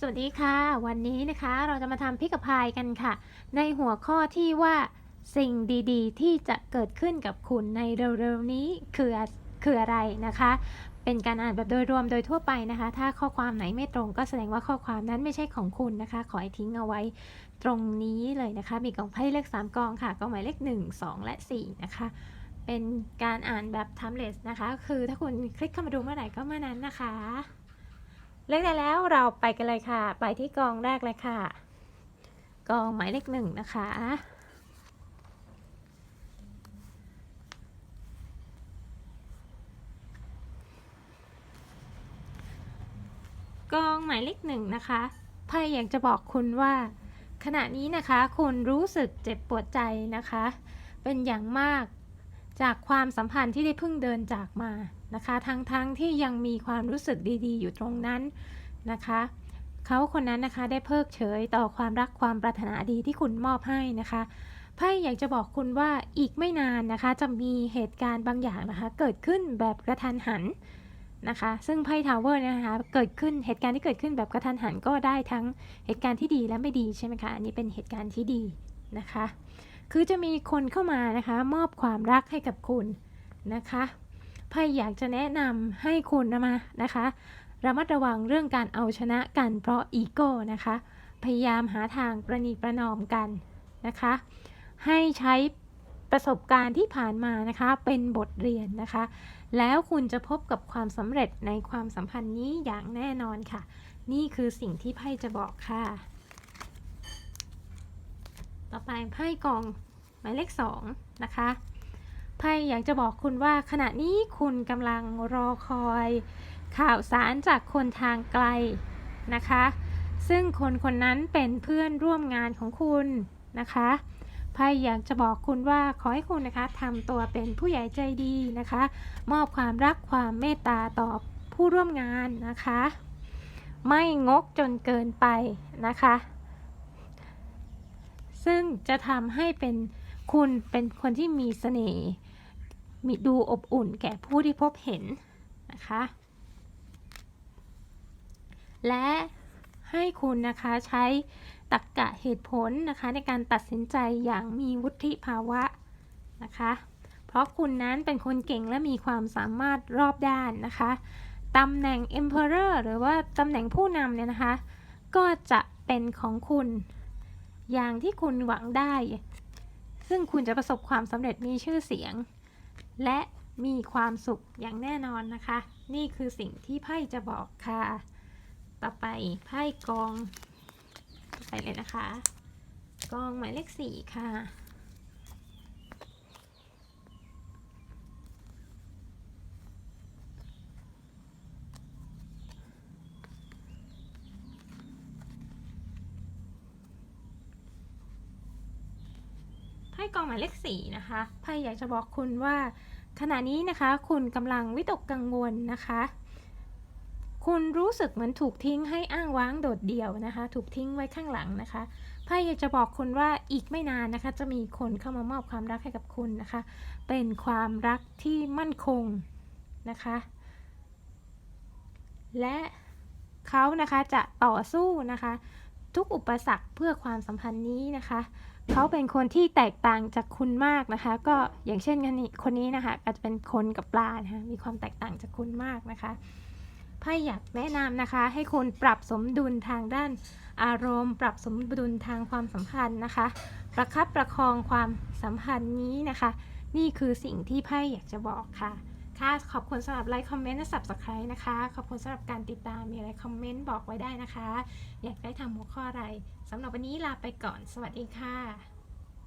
สวัสดีค่ะ วันนี้นะคะเราจะมาทำพิกพายกันค่ะ ในหัวข้อที่ว่าสิ่งดีๆ ที่จะเกิดขึ้นกับคุณในเร็วๆนี้คือคืออะไรนะคะ เป็นการอ่านแบบโดยรวมโดยทั่วไปนะคะ ถ้าข้อความไหนไม่ตรงก็แสดงว่าข้อความนั้นไม่ใช่ของคุณนะคะ ขอให้ทิ้งเอาไว้ตรงนี้เลยนะคะ มีกองไพ่เลข3กองค่ะกองหมายเลข 1 2 และ 4 นะคะ เป็นการอ่านแบบ timeless นะคะ คือถ้าคุณคลิกเข้ามาดูเมื่อไหร่ก็เมื่อนั้นนะคะ เลือกได้แล้วเราไปกันเลยค่ะ ไปที่กองแรกเลยค่ะ กองหมายเลขหนึ่งนะคะ กองหมายเลขหนึ่งนะคะไพ่อยากจะบอกคุณว่า ขณะนี้นะคะคุณรู้สึกเจ็บปวดใจนะคะ เป็นอย่างมากจากความสัมพันธ์ที่ได้เพิ่งเดินจากมา นะคะ ทั้งๆทที่ยังมีความรู้สึกดีๆ อยู่ตรงนั้นนะคะ เขาคนนั้นนะคะได้เพิกเฉยต่อความรักความปรารถนาดีที่คุณมอบให้นะคะไพ่อยากจะบอกคุณว่าอีกไม่นานนะคะ จะมีเหตุการณ์บางอย่างนะคะ เกิดขึ้นแบบกระทันหันนะคะ ซึ่งไพ่ทาวเวอร์นะคะเกิดขึ้นเหตุการณ์ที่เกิดขึ้นแบบกระทันหันก็ได้ทั้งเหตุการณ์ที่ดีและไม่ดีใช่ไหมคะอันนี้เป็นเหตุการณ์ที่ดีนะคะ คือจะมีคนเข้ามานะคะ มอบความรักให้กับคุณนะคะ ไพ่อยากจะแนะนำให้คุณนะมานะคะระมัดระวังเรื่องการเอาชนะกันเพราะอีโก้นะคะ พยายามหาทางประนีประนอมกันนะคะ ให้ใช้ประสบการณ์ที่ผ่านมานะคะเป็นบทเรียนนะคะ แล้วคุณจะพบกับความสำเร็จในความสัมพันธ์นี้อย่างแน่นอนค่ะ นี่คือสิ่งที่ไพ่จะบอกค่ะ ต่อไปไพ่กองหมายเลขสองนะคะ ไพ่อยากจะบอกคุณว่าขณะนี้คุณกำลังรอคอย ข่าวสารจากคนทางไกลนะคะ ซึ่งคนคนนั้นเป็นเพื่อนร่วมงานของคุณนะคะไพ่อยากจะบอกคุณว่าขอให้คุณนะคะทำตัวเป็นผู้ใหญ่ใจดีนะคะ มอบความรักความเมตตาต่อผู้ร่วมงานนะคะ ไม่งกจนเกินไปนะคะ ซึ่งจะทำให้เป็นคุณเป็นคนที่มีเสน่ห์ มีดูอบอุ่นแก่ผู้ที่พบเห็นนะคะ และให้คุณนะคะใช้ตรรกกะเหตุผลนะคะในการตัดสินใจอย่างมีวุฒิภาวะนะคะ เพราะคุณนั้นเป็นคนเก่งและมีความสามารถรอบด้านนะคะตำแหน่ง Emperor หรือว่าตำแหน่งผู้นำเนี่ยนะคะ ก็จะเป็นของคุณ อย่างที่คุณหวังได้ ซึ่งคุณจะประสบความสำเร็จมีชื่อเสียง และมีความสุขอย่างแน่นอนนะคะ นี่คือสิ่งที่ไพ่จะบอกค่ะ ต่อไปไพ่กอง ไปเลยนะคะ กองหมายเลขสี่ค่ะ กองหมายเลขสี่นะคะไพ่อยากจะบอกคุณว่า ขณะนี้นะคะคุณกำลังวิตกกังวลนะคะ คุณรู้สึกเหมือนถูกทิ้งให้อ้างว้างโดดเดี่ยวนะคะ ถูกทิ้งไว้ข้างหลังนะคะไพ่อยากจะบอกคุณว่าอีกไม่นานนะคะ จะมีคนเข้ามามอบความรักให้กับคุณนะคะ เป็นความรักที่มั่นคงนะคะ และเขานะคะจะต่อสู้นะคะ ทุกอุปสรรคเพื่อความสัมพันธ์นี้นะคะ เขาเป็นคนที่แตกต่างจากคุณมากนะคะ ก็อย่างเช่นคนนี้คนนี้นะคะ อาจจะเป็นคนกับปลานะคะมีความแตกต่างจากคุณมากนะคะไพ่อยากแนะนำนะคะ ให้คุณปรับสมดุลทางด้านอารมณ์ ปรับสมดุลทางความสัมพันธ์นะคะ ประคับประคองความสัมพันธ์นี้นะคะ นี่คือสิ่งที่ไพ่อยากจะบอกค่ะ ค่ะขอบคุณสำหรับไลค์คอมเมนต์และ subscribe นะคะ ขอบคุณสำหรับการติดตามมีอะไรคอมเมนต์บอกไว้ได้นะคะ อยากได้ทำหัวข้ออะไรสำหรับวันนี้ลาไปก่อน สวัสดีค่ะ